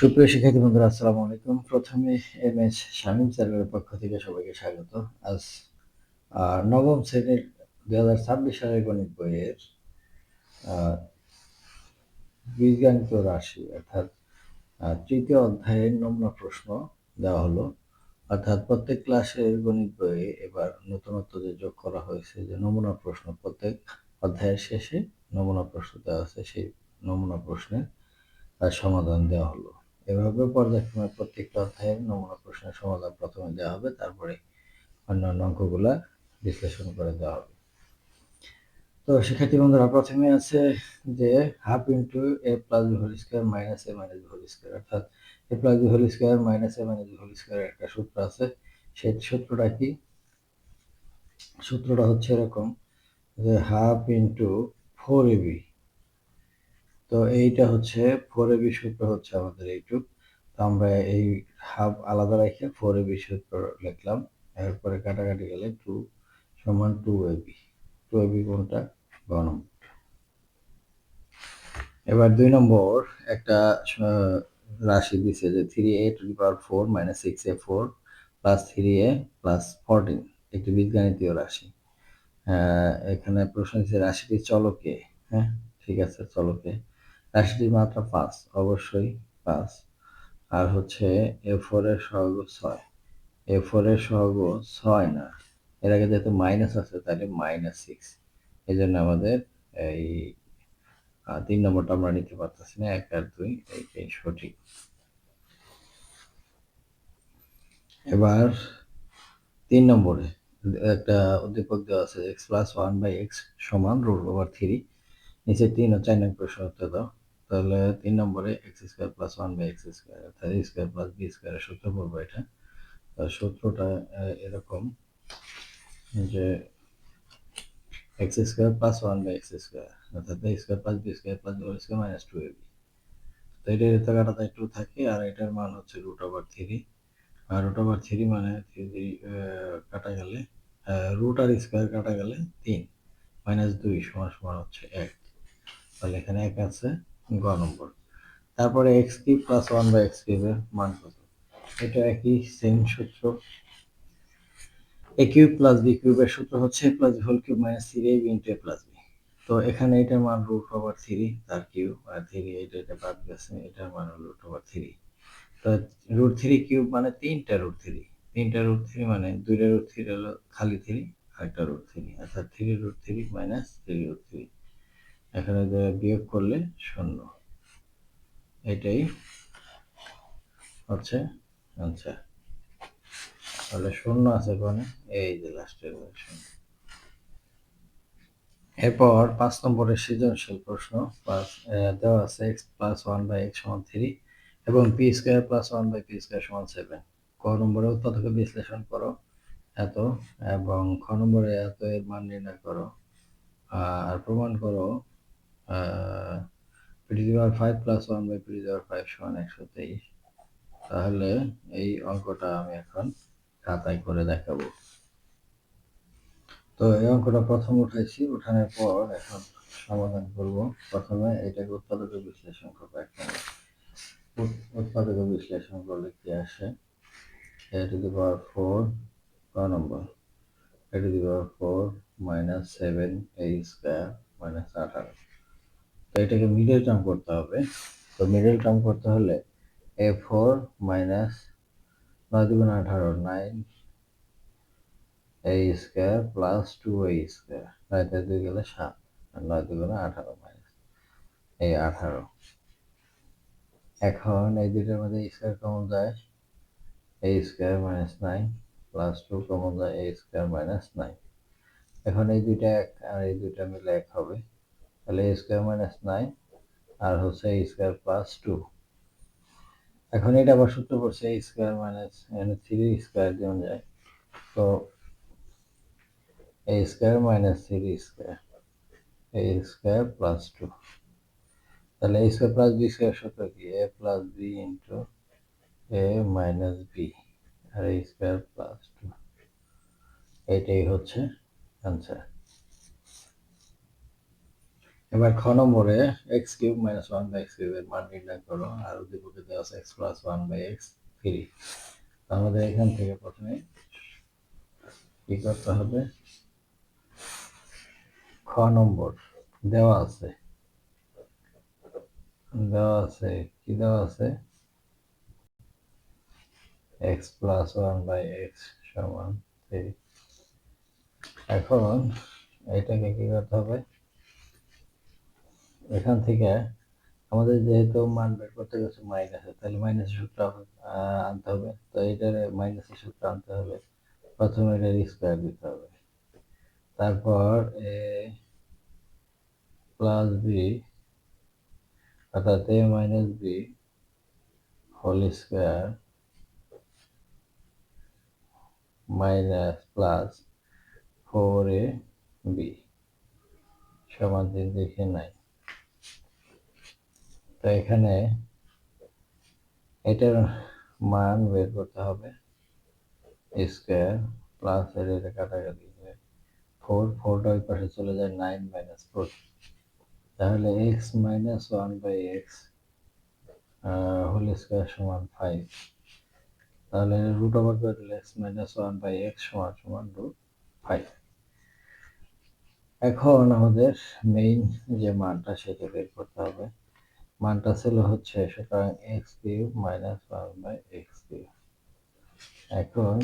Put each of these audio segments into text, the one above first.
সুপ্রিয় শিক্ষার্থী বন্ধুরা, আসসালামু আলাইকুম। প্রথমে এম এস শামীম স্যারের পক্ষ থেকে সবাইকে স্বাগত। আজ নবম শ্রেণির দুই হাজার ছাব্বিশ সালের গণিত বইয়ের বীজগাণিত রাশি, অর্থাৎ তৃতীয় অধ্যায়ের নমুনা প্রশ্ন দেওয়া হলো। অর্থাৎ, প্রত্যেক ক্লাসের গণিত বইয়ে এবার নতুনত্ব যে যোগ করা হয়েছে, যে নমুনা প্রশ্ন, প্রত্যেক অধ্যায়ের শেষে নমুনা প্রশ্ন দেওয়া আছে সেই নমুনা প্রশ্নের সমাধান দেওয়া হলো। এভাবে পর্যায়ক্রমে প্রত্যেকটা অধ্যায়ের নমুনা প্রশ্নের সমাধান প্রথমে দেওয়া হবে, তারপরে অন্যান্য অঙ্কগুলা বিশ্লেষণ করে দেওয়া হবে। তো শিক্ষার্থী বন্ধুরা, প্রথমে আছে যে half into A plus B whole square minus A minus B whole square, অর্থাৎ A plus B whole square minus A minus B whole square একটা সূত্র আছে। সেই সূত্রটা কি? সূত্রটা হচ্ছে এরকম যে half into four A B তো এইটা হচ্ছে ফোর এ বি সূত্র হচ্ছে আমাদের এইটুক তো আমরা এই হাফ আলাদা রেখে ফোর এ সূত্র লিখলাম। এরপরে কাটাকাটি গেলে টু সমান two A B two A B কোনটা? গ এবার দুই নম্বর, একটা রাশি দিছে যে three A to the power four minus six A four plus three A plus fourteen একটি বীজগাণিতীয় রাশি। এখানে প্রশ্ন দিচ্ছে রাশিটি চলকে। হ্যাঁ ঠিক আছে, চলকে। রাশিটির মাত্রা পাঁচ, অবশ্যই পাঁচ। আর হচ্ছে এ ফোর এর সহগ ছয়। এ ফোর এর সহগ ছয় না, এর আগে যেহেতু মাইনাস আছে, তাহলে মাইনাস সিক্স এই জন্য আমাদের এই তিন নম্বরটা আমরা নিতে পারতেছি না, এক আর দুই এইটাই সঠিক। এবার তিন নম্বরে একটা উদ্দীপক দেওয়া আছে X plus one by X সমান রুট ওভার থ্রি নিচে তিন ও চার নম্বর প্রশ্ন উত্তর দাও। তাহলে তিন নম্বরে X square plus one by X square অর্থাৎ স্কোয়ার প্লাস বি স্কোয়ারের সূত্র পড়ব এটা। সূত্রটা এরকম যে X square plus one by X square অর্থাৎ square plus B square plus B square minus two A B তো এটা এতে কাটাতে টু থাকে, আর এটার মান হচ্ছে রুট ওভার থ্রি আর রুট ওভার থ্রি মানে থ্রি কাটা গেলে রুট আর স্কোয়ার কাটা গেলে তিন মাইনাস দুই সমান সমান হচ্ছে এক। তাহলে এখানে এক আছে। গ নম্বর। তারপরে X cube plus one by X কিউবের মান কত? এটা একই সেম সূত্র। এ কিউব প্লাস বি কিউবের সূত্র হচ্ছে plus whole cube minus three A into A plus B তো এখানে এটার মান রুট ওভার থ্রি তার কিউব আর থ্রি এটা এটা বাদ গেছে, এটার মান রুট ওভার থ্রি তো রুট থ্রি কিউব মানে তিনটা রুট থ্রি তিনটা রুট থ্রি মানে দুইটা রুট থ্রি হলো খালি থ্রি আর একটা রুট থ্রি অর্থাৎ three root three minus three root three এখানে বিয়োগ করলে শূন্য। এটাই হচ্ছে আচ্ছা তাহলে শূন্য আছে কোনে এই যে লাস্টের শূন্য এরপর পাঁচ নম্বরের সৃজনশীল প্রশ্ন প্লাস দেওয়া আছে X plus one by X সমান থ্রি এবং P square plus one by P square সমান সেভেন ক নম্বরে উৎপাদকে বিশ্লেষণ করো, এত, এবং খ নম্বরে এত এর মান নির্ণয় করো, আর প্রমাণ করো PD power five plus one by PD power five সমান একশো তেইশ। তাহলে এই অঙ্কটা আমি এখন খাতায় করে দেখাবো। তো এই অঙ্কটা প্রথম উঠাইছি, উঠানোর পর এখন সমাধান করব। প্রথমে এটাকে উৎপাদক বিশ্লেষণ করব এক উৎপাদক বিশ্লেষণ করলে কি আসে? এ টু দি পাওয়ার ফোর ক নম্বর। A to the power four minus seven A square minus আঠারো। তো এটাকে মিডল টার্ম করতে হবে। তো মিডল টার্ম করতে হলে এ ফোর মাইনাস নয় দুগুণ আঠারো nine A square plus two A square নয়তে দুই গেলে সাত নয় দুগুণে আঠারো মাইনাস এই আঠারো। এখন এই দুইটার মধ্যে স্কোয়ার কমন যায়। A square minus nine plus two common যায়। এ স্কোয়ার মাইনাস নাইন এখন এই দুইটা এক, আর এই দুইটা মিলে এক হবে। তাহলে এ স্কোয়ার মাইনাস নাইন আর হচ্ছে এ স্কোয়ার প্লাস টু এখন এটা আবার সূত্র পড়ছে A square minus three square দেওয়া যায়। তো A square minus three square A square plus two তাহলে A square plus B square সূত্র কি? A plus B into A minus B R A square plus two এটাই হচ্ছে answer এবার খ নম্বরে X cube minus one by X কিউবের মান নির্ণয় করো, আর উদ্দীপকে দেওয়া আছে X plus one by X three আমাদের এখান থেকে প্রথমে কি করতে হবে? খ নম্বর দেওয়া আছে। দেওয়া আছে, কি দেওয়া আছে? X plus one by X সমান থ্রি এখন এটাকে কি করতে হবে? এখান থেকে আমাদের যেহেতু মান বের করতে গেছে মাইনাসে তাহলে মাইনাসের সূত্র আনতে হবে। তো এটার মাইনাসের সূত্র আনতে হবে। প্রথমে এটার স্কোয়ার দিতে হবে। তারপর এ প্লাস বি অর্থাৎ A minus B whole square minus plus four A B সমান তিন দেখে নাই। তো এখানে এটার মান বের করতে হবে স্কোয়ার প্লাস এর এটা কাটাকাটি হবে ফোর ফোরটা ওই পাশে চলে যায় নাইন মাইনাস ফোর তাহলে X minus one by X whole square সমান ফাইভ তাহলে রুট ওভার করে দিলে X minus one by X সমান সমান রুট ফাইভ এখন আমাদের মেইন যে মানটা সেটা বের করতে হবে। মানটা ছিল হচ্ছে সুতরাং X cube minus one by X cube. এখন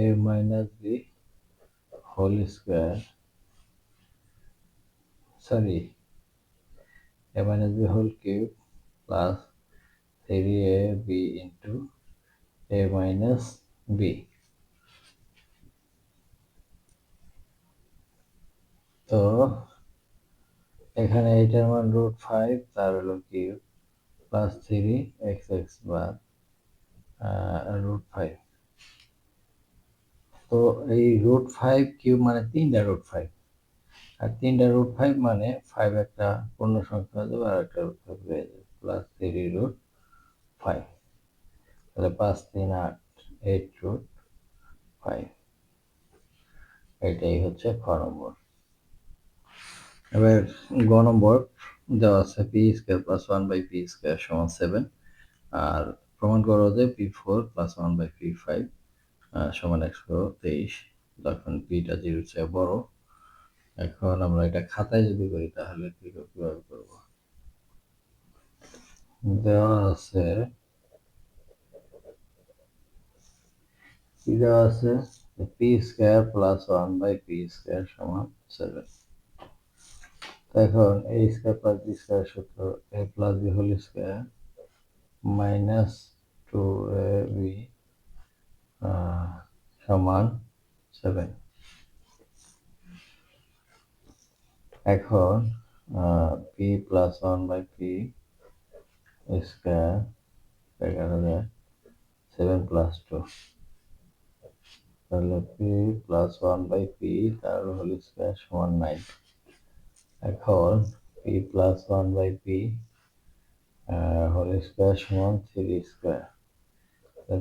A minus B whole square, sorry A minus B whole cube plus three A B into A minus B তো এখানে এইটার মান রুট ফাইভ তার হলো cube plus three X X বার root five তো এই root five cube মানে তিনটা রুট ফাইভ আর তিনটা রুট ফাইভ মানে ফাইভ একটা পূর্ণ সংখ্যা হয়ে যাবে আর একটা রুট ফাইভ হয়ে যাবে প্লাস থ্রি রুট ফাইভ তাহলে পাঁচ তিন আট এইট রুট ফাইভ এটাই হচ্ছে খ নম্বর। এবার গ নম্বর দেওয়া আছে P square plus one by P square সমান সেভেন আর প্রমাণ করো যে P four plus one by P five সমান একশো তেইশ। যখন পিটা জিরোর চেয়ে বড়, এখন আমরা এটা খাতায় যদি করি, তাহলে কীভাবে করব? দেওয়া আছে, কি দেওয়া আছে? P square plus one by P square সমান সেভেন এখন A square plus B square সূত্র A plus B whole square minus two A B সমান সেভেন এখন P plus one by P square এগারো যায় সেভেন প্লাস টু তাহলে P plus one by P তার whole square সমান nine এখন P plus one by P whole square সমান three square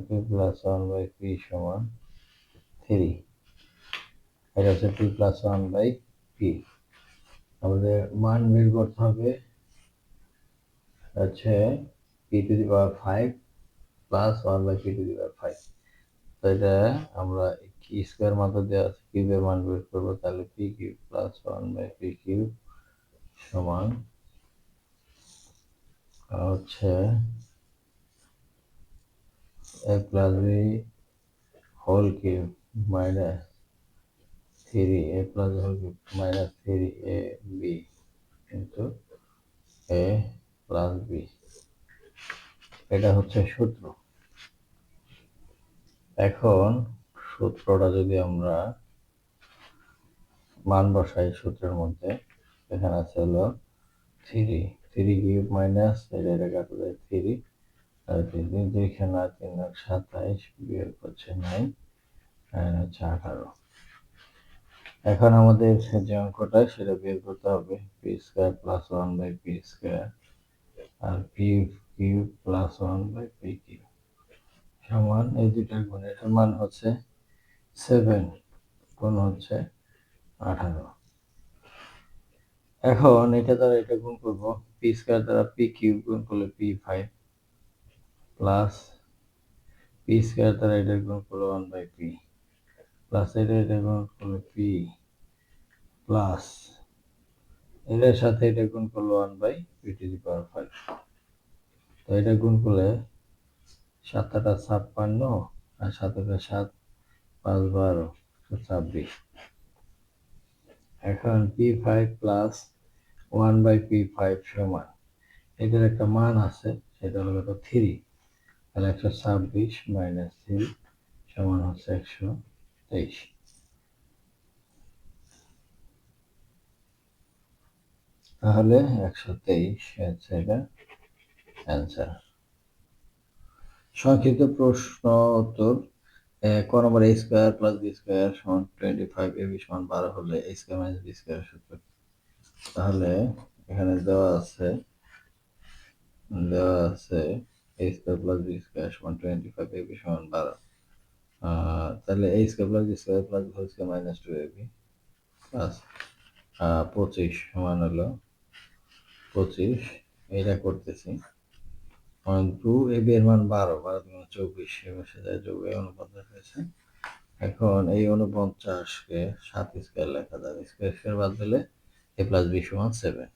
P plus one by P সমান three এটা হচ্ছে P plus one by P আমাদের মান বের করতে হবে হচ্ছে P to the power five plus one by P to the power five তো এটা আমরা কি স্কোয়ার মাত্রা দেওয়া আছে কিউবের মান বের করব, তাহলে P cube plus one by P cube সমান হচ্ছে A plus B whole cube minus three A plus whole cube minus three A B কিন্তু এ প্লাস বি। এটা হচ্ছে সূত্র। এখন সূত্রটা যদি আমরা মান বসাই সূত্রের মধ্যে এখানে আছে হলো থ্রি থ্রি কিউব মাইনাস এটা কাটা যায় থ্রি আর তিন তিন দুইখানে তিন লাখ সাতাইশ বিয়োগ হচ্ছে নাইন হচ্ছে আঠারো। এখন আমাদের যে অঙ্কটা, সেটা বের করতে হবে। P square plus one by P square R P Q plus one by P Q সমান, এই দুটার গুণের মান হচ্ছে সেভেন গুণ হচ্ছে আঠারো। এখন এটা দ্বারা এটা গুণ করব। পি স্কোয়ার দ্বারা পি কিউব গুণ করলে P five plus P square দ্বারা এটা গুণ করলে ওয়ান বাই পি প্লাস এটা এটা গুণ করলে পি প্লাস এটার সাথে এটা গুণ করলে one by P to the power five তো এটা গুণ করলে সাতটা ছাপ্পান্ন আর সাতটা সাত পাঁচ বারো ছাব্বিশ। এখন P five plus one by P five সমান। এটার একটা মান আছে, সেটা হলো কত থ্রি তাহলে একশো ছাব্বিশ মাইনাস থ্রি সমান হচ্ছে একশো তেইশ। তাহলে একশো তেইশ হচ্ছে এটা অ্যান্সার সংক্ষিপ্ত প্রশ্ন উত্তর। ক নম্বর A square plus B square সমান টোয়েন্টি ফাইভ এ বি সমান বারো হলে A square minus B square সূত্র তাহলে এখানে দেওয়া আছে দেওয়া আছে A square plus B square সমান টোয়েন্টি ফাইভ এ বি সমান বারো। তাহলে A square plus B square plus whole square minus two A B plus পঁচিশ সমান হলো পঁচিশ এটা করতেছি। টু, এ বি এর মান বারো দুগুণ চব্বিশ এবার যায় যোগ অনুপঞ্চাশ হয়েছে এখন এই অনুপঞ্চাশকে সাত স্কোয়ার লেখা যাবে স্কোয়ার স্কোয়ার বাদ দিলে এ প্লাস বি সমান সেভেন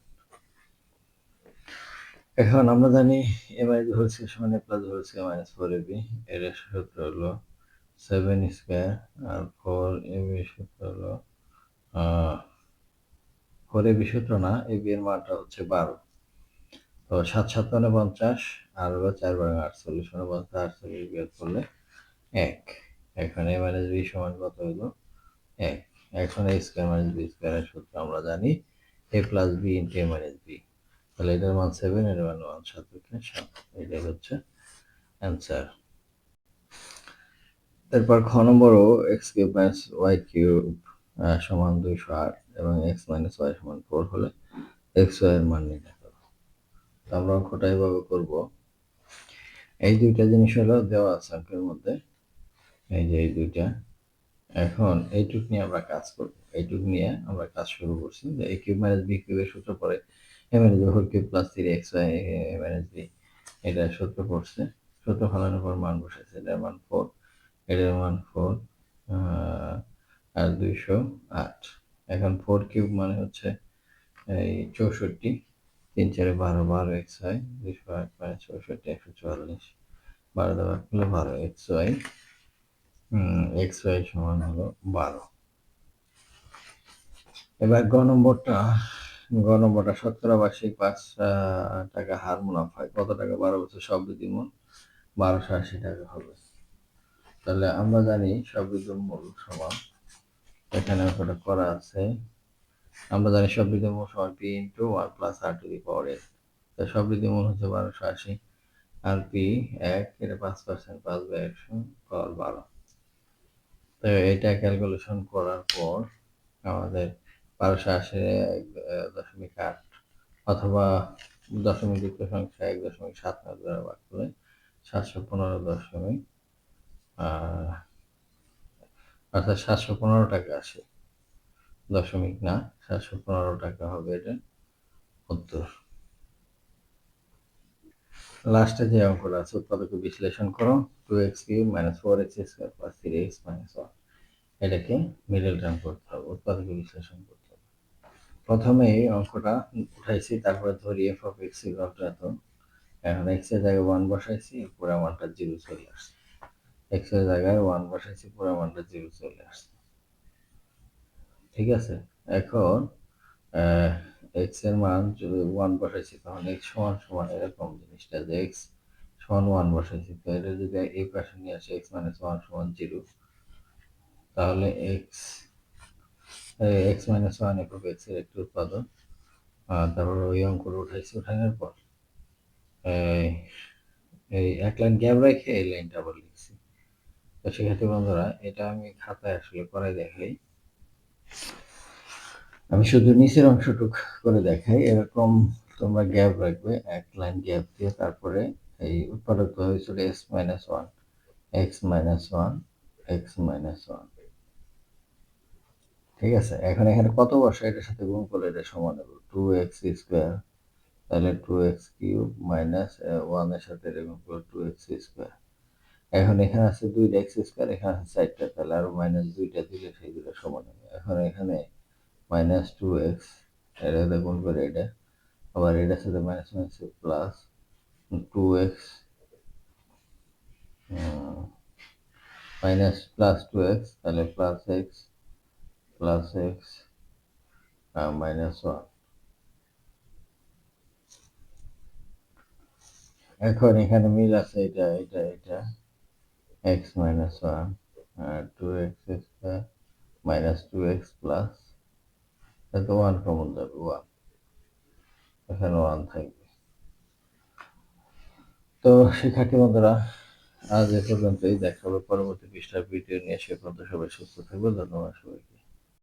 এখন আমরা জানি এ মাইনাস হোল স্কোয়ার সমান A plus whole square minus four A B এর সূত্র হলো সেভেন স্কোয়ার আর ফোর এ বি সূত্র হলো ফোর এ বি সূত্র না, এ বি এর মানটা হচ্ছে বারো। তো সাত সাত মানে পঞ্চাশ আর চার বারো আটচল্লিশ মানে পঞ্চাশ আটচল্লিশ বিয়োগ করলে এক। এখন এ মাইনাস বি সমান কত হলো? এক। এখন এ স্কোয়ার মাইনাস বি স্কোয়ারের সূত্র আমরা জানি A plus B into A minus B তাহলে এটার মান সেভেন এর মান ওয়ান সাত সাত। এটাই হচ্ছে অ্যান্সার তারপর খ নম্বরও X cube minus Y cube সমান দুইশো আট এবং এক্স মাইনাস ওয়াই সমান ফোর হলে এক্স ওয়াই এর মান নির্ণয় করো। আমরা অঙ্কটা এভাবে করব। এই দুইটা জিনিস হলো দেওয়া আছে অঙ্কের মধ্যে। এই যে এই দুইটা। এখন এইটুক নিয়ে আমরা কাজ করব। এইটুক নিয়ে আমরা কাজ শুরু করছি যে এ কিউব মাইনাস বি কিউবের সূত্র পরে A minus B whole cube plus three X Y A minus B এটা সূত্র পড়ছে। সূত্র ফলানোর পর মান বসেছে। এটার মান ফোর এটার মান ফোর আর দুইশো আট। এখন ফোর কিউব মানে হচ্ছে এই চৌষট্টি। তিন চারে বারো বারো এক্স ওয়াই দুইশো আট মানে চৌষট্টি, একশো চুয়াল্লিশ। বারো দেওয়া করলে বারো এক্স ওয়াই এক্স ওয়াই সমান হলো বারো। এবার গ নম্বরটা গ নম্বরটা শতকরা বার্ষিক পাঁচ টাকা হার মুনাফায় কত টাকা? বারো বছর সব বৃদ্ধি মূল বারোশো আশি টাকা হবে। তাহলে আমরা জানি সব সবৃদ্ধ মূল সমান। এখানে ওটা করা আছে। আমরা জানি সবৃদ্ধ মূল সমান P into one plus R to the power N তো সবৃদ্ধ মূল হচ্ছে বারোশো আশি। আর পি এক, এটা পাঁচ পার্সেন্ট পাঁচ বাই একশো, পাওয়ার বারো। তো এটা ক্যালকুলেশন করার পর আমাদের বারোশো আশি এক দশমিক আট অথবা দশমিক যুক্ত সংখ্যা এক দশমিক সাত নয় দ্বারা ভাগ করলে সাতশো পনেরো দশমিক অর্থাৎ সাতশো পনেরো টাকা আসে। দশমিক না, সাতশো পনেরো টাকা হবে এটা উত্তর। লাস্টে যে অঙ্কটা আছে উৎপাদকে বিশ্লেষণ করো two X cube minus four X square plus three X minus one এটাকে মিডল টার্ম করতে হবে উৎপাদকে বিশ্লেষণ করতে হবে। প্রথমে এই অঙ্কটা উঠাইছি, তারপরে ধরি এফ অফ এক্স ইকুয়াল এত। এখন এক্সের জায়গায় ওয়ান বসাইছি, পুরো মানটা জিরো চলে আসছে। এক্সের জায়গায় ওয়ান বসাইছি, পুরো মানটা জিরো চলে আসছে। ঠিক আছে? এখন এক্সের মান যদি ওয়ান বসাইছি তখন এক্স সমান সমান এরকম জিনিসটা যে এক্স সমান ওয়ান বসাইছি। তো এটা যদি এই পাশে নিয়ে আসে এক্স মাইনাস ওয়ান সমান জিরো তাহলে X X minus one F এক্সের একটি উৎপাদন তারপর ওই অঙ্কটা উঠাইছি উঠানোর পর, এই এক লাইন গ্যাপ রেখে এই লাইনটা আবার লিখছি। তো সেক্ষেত্রে বন্ধুরা, এটা আমি খাতায় আসলে করে দেখাই। আমি শুধু নিচের অংশটুক করে দেখাই। এরকম তোমরা গ্যাপ রাখবে, এক লাইন গ্যাপ দিয়ে তারপরে এই উৎপাদক হয়েছিল S minus one X minus one X minus one ঠিক আছে? এখন এখানে কত বর্ষ এটার সাথে গুণ করলে এটা সমান হবে। টু এক্স স্কোয়ার তাহলে টু এক্স কিউব মাইনাস ওয়ানের সাথে এটা গুণ করলে টু এক্স স্কোয়ার এখন এখানে আছে দুইটা এক্স স্কোয়ার এখানে আছে চারটা তাহলে আরও মাইনাস দুইটা দিলে দুটো সমান হবে। এখন এখানে মাইনাস টু এক্স এটা সাথে গুণ করে এটা। আবার এটার সাথে minus minus plus two X minus plus two X তাহলে plus X plus X minus one এখন এখানে মিল আছে এটা এটা এটা। X minus one two X square minus two X plus এত ওয়ান কমন যাবে ওয়ান এখানে ওয়ান থাকবে তো শিক্ষার্থী বন্ধুরা, আজ এ পর্যন্তই। দেখা হবে পরবর্তী পৃষ্ঠার ভিডিও নিয়ে। সে পর্যন্ত সবাই সুস্থ থাকবে ধন্যবাদ সবাইকে।